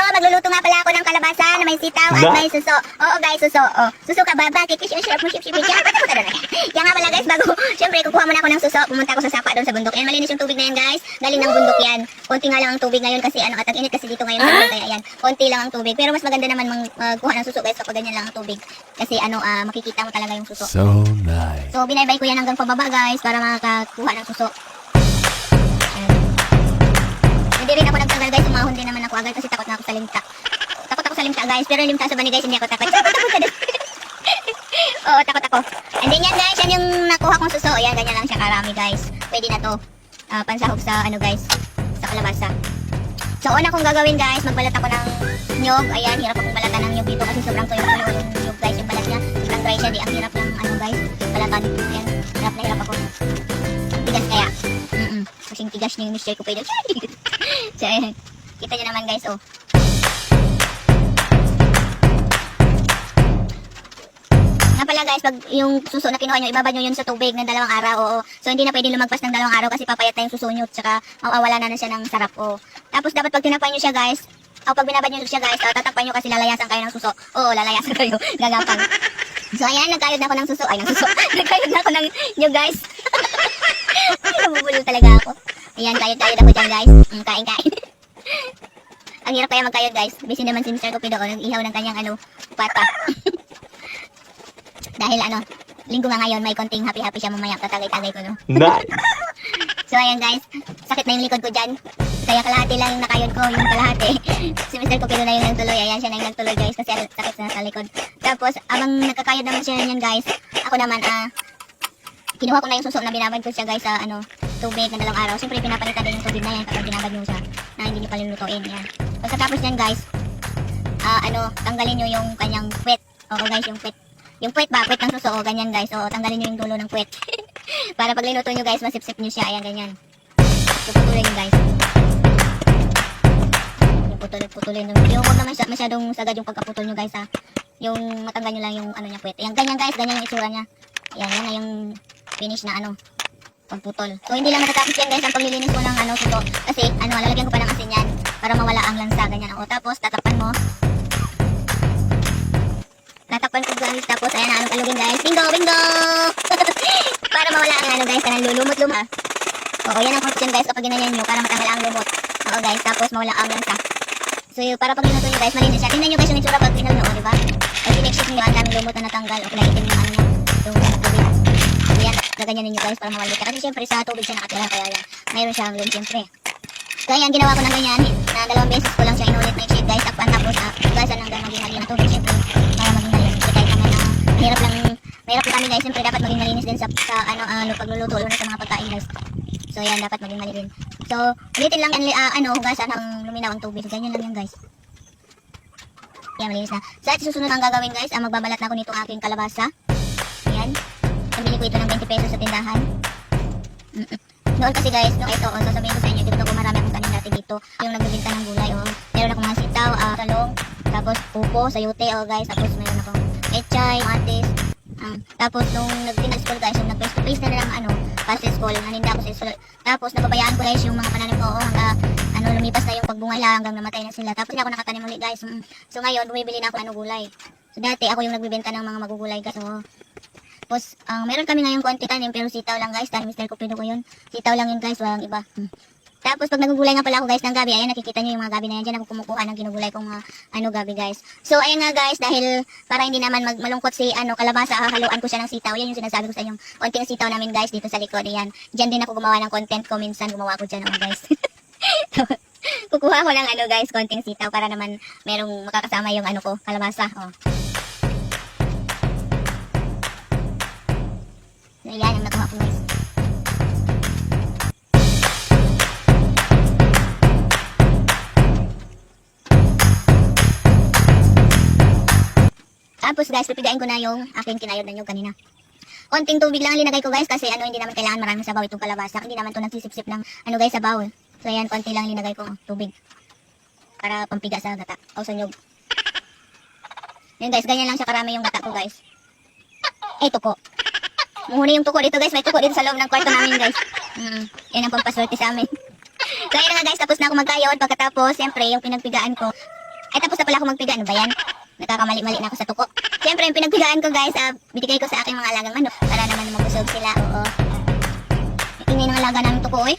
video. Magluluto nga pala ako ng kalabasa na may sitaw at may suso. Oo guys, suso. Oh. Suso ka ba? Bakit? Kasi yung sarap mo ship Kaya ako na Kaya nga pala guys, bago, syempre kukuha muna ako ng suso. Pumunta ako sa sapa doon sa bundok. Yan, malinis yung tubig na yan guys. Galing ng bundok yan. Konti nga lang ang tubig ngayon kasi ano, at ang init kasi dito ngayon. sa bundok, Kaya yan, konti lang ang tubig. Pero mas maganda naman magkuha ng suso guys kapag ganyan lang ang tubig. Kasi ano, ah, makikita mo talaga yung suso. So nice. So, binaybay ko yan hanggang pababa guys para makakakuha ng suso. Nagtagal guys, umahon din naman ako agad kasi takot na ako sa limta. Takot ako sa limta guys, pero limta sa bani guys, hindi ako takot. Takot ako Oo, takot ako. And then yan guys, yan yung nakuha kong suso. Ayan, ganyan lang siya karami guys. Pwede na to. Ah, pansahog sa ano guys, sa kalabasa. So, una kong gagawin guys, magbalat ako ng nyog. Ayan, hirap akong balatan ng nyog dito kasi sobrang tuyo tuyo yung nyog guys, yung balat niya. Sobrang dry siya, di ang hirap ng ano guys, balatan. Ayan, hirap na hirap ako. Tigas kaya. Mm-mm. Kasing tigas niya yung Mr. Cupido. so, ayan. Kita niyo naman guys, oh. Nga pala guys, pag yung suso na kinuha nyo, ibabad nyo yun sa tubig ng dalawang araw, oo. So hindi na pwedeng lumagpas ng dalawang araw kasi papayat na yung suso nyo, tsaka mawawala na na siya ng sarap, oo. Tapos dapat pag tinakpan nyo siya guys, o pag binabad nyo siya guys, uh, tatakpan nyo kasi lalayasan kayo ng suso. Oo, lalayasan kayo, gagapang. So ayan, nagkayod na ako ng suso, ay ng suso, nagkayod na ako ng nyo guys. Nabubulol talaga ako. Ayan, kayod-kayod ako dyan guys. Mm, kain-kain. Ang hirap kaya magkayod guys. Busy naman si Mr. Cupido, oh, nag-ihaw ng kanyang ano, pata. Dahil ano, linggo nga ngayon, may konting happy-happy siya mamaya. Tatagay-tagay ko, no? Nice. So, ayan guys, sakit na yung likod ko dyan. Kaya kalahati lang yung nakayod ko, yung kalahati. si Mr. Cupido na yung nagtuloy. Ayan siya na yung nagtuloy guys, kasi sakit na sa likod. Tapos, abang nagkakayod naman siya yan guys, ako naman, ah, kinuha ko na yung suso na binabad ko siya guys sa ano, tubig na dalawang araw. Siyempre, pinapalitan din yung tubig na yan kapag binabad nyo siya na hindi nyo palulutuin. Yan. Pagkatapos yan guys, ah, ano, tanggalin nyo yung kanyang puwet. Oo guys, yung puwet. Yung puwet ba? Puwet ng suso. O, ganyan guys. O, tanggalin nyo yung dulo ng puwet. Para pag linuto nyo guys, masipsip nyo siya. Ayan, ganyan. So, putulin nyo guys. Yung putulin, putulin nyo. Yung huwag naman masyadong sagad yung pagkaputol nyo guys ha. Yung matanggal nyo lang yung ano niya puwet. Ayan, ganyan guys. Ganyan yung itsura niya. Ayan, yan na yung finish na ano pagputol. So hindi lang matatapos yan guys ang paglilinis ko ng ano suso. Kasi ano, lalagyan ko pa ng asin yan para mawala ang lansa ganyan. O tapos tatakpan mo. Tatakpan ko guys tapos ayan ano palugin guys. Bingo, bingo. para mawala ang ano guys, kanang lulumot lumot. Oo, yan ang function guys kapag ginanyan nyo para matanggal ang lumot. Oo guys, tapos mawala ang lansa. So yun, para pag linuto nyo guys, malinis siya. Tingnan nyo guys yung itsura pag tingnan nyo, o diba? Pag pinexit nyo, ang daming lumot na natanggal o pinaitin yung ano niya, yung tubig. So yan, gaganyan ninyo guys para mawala siya. Kasi syempre sa tubig siya nakatira, kaya yan, mayroon siyang lum syempre. So yan, ginawa ko ng ganyan, na dalawang beses ko lang siya inulit na i-shade guys, takpan tapos uh, gasan hanggang maging malinis ang tubig syempre, para maging malinis. So kahit naman na mahirap lang, mahirap kami guys, syempre dapat maging malinis din sa, sa ano, ano, pagluluto, na sa mga pagkain guys. So yan, dapat maging malinis. So, ulitin lang yan, ah, ano, hugasan ng luminaw ang tubig. Ganyan lang yan guys. Yan, malinis na. Sa so, susunod ang gagawin guys, ah, magbabalat na ako nitong aking kalabasa. Ko ito ng 20 pesos sa tindahan. Noon kasi guys, no, ito, oh, sasabihin ko sa inyo, dito ko marami akong tanim dati dito. Yung nagbibinta ng gulay, oh. Meron akong mga sitaw, ah, talong, tapos pupo, sayote, oh guys. Tapos meron akong echay, matis. Um, tapos nung nag-final school guys, yung nag-face to face na lang ano, para sa school, naninda ako sa school. Tapos nababayaan ko guys yung mga pananim ko, oh, hanggang ano, lumipas na yung pagbunga lang, hanggang namatay na sila. Tapos hindi ako nakatanim ulit guys. Mm. So ngayon, bumibili na ako ano, gulay. So dati, ako yung nagbibenta ng mga magugulay guys. So, tapos, ang meron kami ngayong konti tanim, pero sitaw lang guys. Dahil Mr. Cupido ko yun. Sitaw lang yun guys, walang iba. Hmm. Tapos, pag nagugulay nga pala ako guys ng gabi, ayan, nakikita nyo yung mga gabi na yan. Diyan ako kumukuha ng ginugulay kong mga ano gabi guys. So, ayan nga guys, dahil para hindi naman mag malungkot si ano kalabasa, hahaluan ko siya ng sitaw. Yan yung sinasabi ko sa inyo. Konting sitaw namin guys dito sa likod. Ayan. Diyan din ako gumawa ng content ko. Minsan gumawa ko dyan oh, guys. Kukuha ko lang ano guys, konting sitaw para naman merong makakasama yung ano ko, kalabasa. Oh. So, yan ang nakuha ko. Tapos guys, pipigain ko na yung aking kinayod na nyug kanina. Konting tubig lang ang linagay ko guys kasi ano hindi naman kailangan maraming sabaw itong kalabasa. Hindi naman to nagsisip-sip ng ano guys sabaw. So ayan, konti lang linagay ko tubig. Para pampiga sa gata o sa nyug. Yun guys, ganyan lang siya karami yung gata ko guys. Eh, tuko. Muhuni yung tuko dito guys. May tuko dito sa loob ng kwarto namin guys. Mm, yan ang pampaswerte sa amin. so ayun na nga guys, tapos na ako magkayod. Pagkatapos, siyempre, yung pinagpigaan ko, Ay, tapos na pala ako magpiga. Ano ba yan? Nakakamali-mali na ako sa tuko. Siyempre, yung pinagpigaan ko guys, ah, binigay ko sa aking mga alagang manok para naman mabusog sila. Oo. Ingay ng alaga namin tuko eh.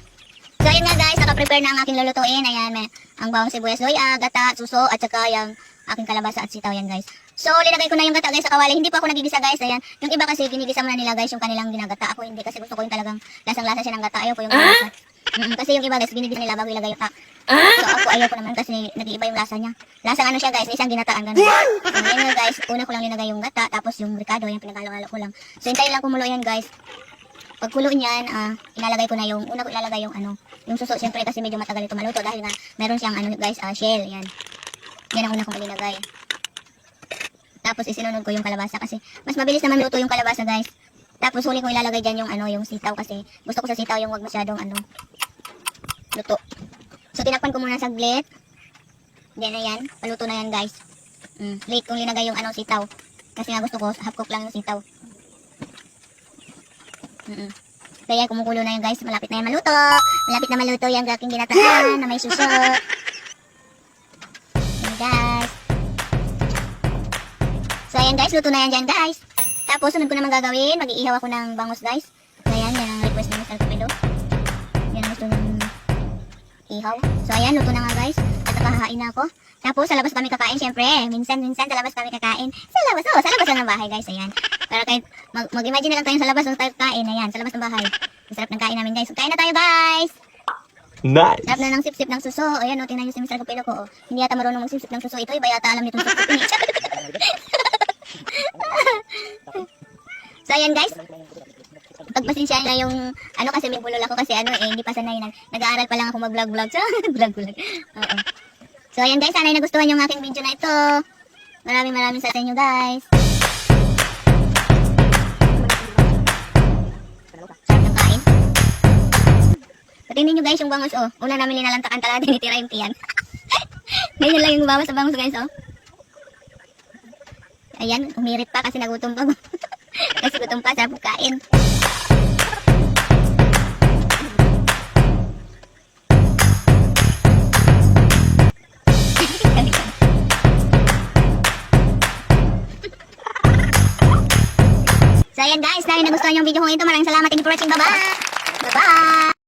So, ayun nga guys, naka-prepare na ang aking lulutuin. Ayan, may ang bawang sibuyas, soya, gata, suso, at saka yung aking kalabasa at sitaw yan guys. So, linagay ko na yung gata guys sa kawali. Hindi pa ako nagigisa guys. Ayan, yung iba kasi ginigisa muna nila guys yung kanilang ginagata. Ako hindi kasi gusto ko yung talagang lasang-lasa siya ng gata. Ayaw ko yung lasa. Mm, kasi yung iba guys, ginigisa nila bago ilagay yung tak. So, ako ayaw ko naman kasi nag-iiba yung lasa niya. Lasang ano siya guys, isang ginataan ganun. So, ayun nga guys, una ko lang linagay yung gata, tapos yung ricado, yung pinagalo-halo ko lang. So, hintayin lang kumulo yan guys. Pag kulo niyan, ah, ilalagay ko na yung, una ko ilalagay yung ano, yung suso, siyempre kasi medyo matagal ito maluto dahil nga meron siyang ano guys, ah, shell, yan. Yan ang una kong ilalagay. Tapos isinunod ko yung kalabasa kasi mas mabilis naman luto yung kalabasa guys. Tapos huli ko ilalagay dyan yung ano, yung sitaw kasi gusto ko sa sitaw yung wag masyadong ano, luto. So tinakpan ko muna saglit. Then ayan, paluto na yan guys. Mm, late kong linagay yung ano, sitaw. Kasi nga gusto ko, half cook lang yung sitaw. Mm Kaya kumukulo na yan guys, malapit na yan maluto. Malapit na maluto yung aking ginataan na may suso. Ayan guys, luto na yan dyan guys. Tapos sunod ko naman gagawin, mag-iihaw ako ng bangus guys. Ayan, yan ang request ni Mr. Cupido. Yan ang gusto ng ihaw. So ayan, luto na nga guys. At nakahain na ako. Tapos sa labas kami kakain syempre. Minsan, minsan sa labas kami kakain. Sa labas, oh, sa labas lang ng bahay guys. Ayan. Para kahit mag- mag-imagine na lang tayo sa labas nung tayo kakain. Ayan, sa labas ng bahay. Ang sarap ng kain namin guys. Kain na tayo guys! Nice. Sarap na ng sip-sip ng suso. Ayan, o, tingnan nyo si Mr. Cupido ko. Oh. Hindi yata marunong mag-sip-sip ng suso. Ito, iba yata alam nitong sip-sip. so, ayan guys. Pagpasensya na yung, ano kasi may bulol ako kasi ano eh, hindi pa sanay. Nag, nag-aaral pa lang ako mag-vlog-vlog. So, vlog-vlog. So, ayan guys, sana ay nagustuhan yung aking video na ito. Maraming maraming sa inyo guys. Patingin nyo guys yung bangus oh. Una namin linalantakan talaga tinitira yung tiyan. Ganyan lang yung bawas sa bangus guys oh. Ayan, umirit pa kasi nagutom pa. kasi gutom pa, sarap kain. So ayan guys, dahil nagustuhan yung video kong ito, maraming salamat. Thank you for watching. Bye-bye! Bye-bye!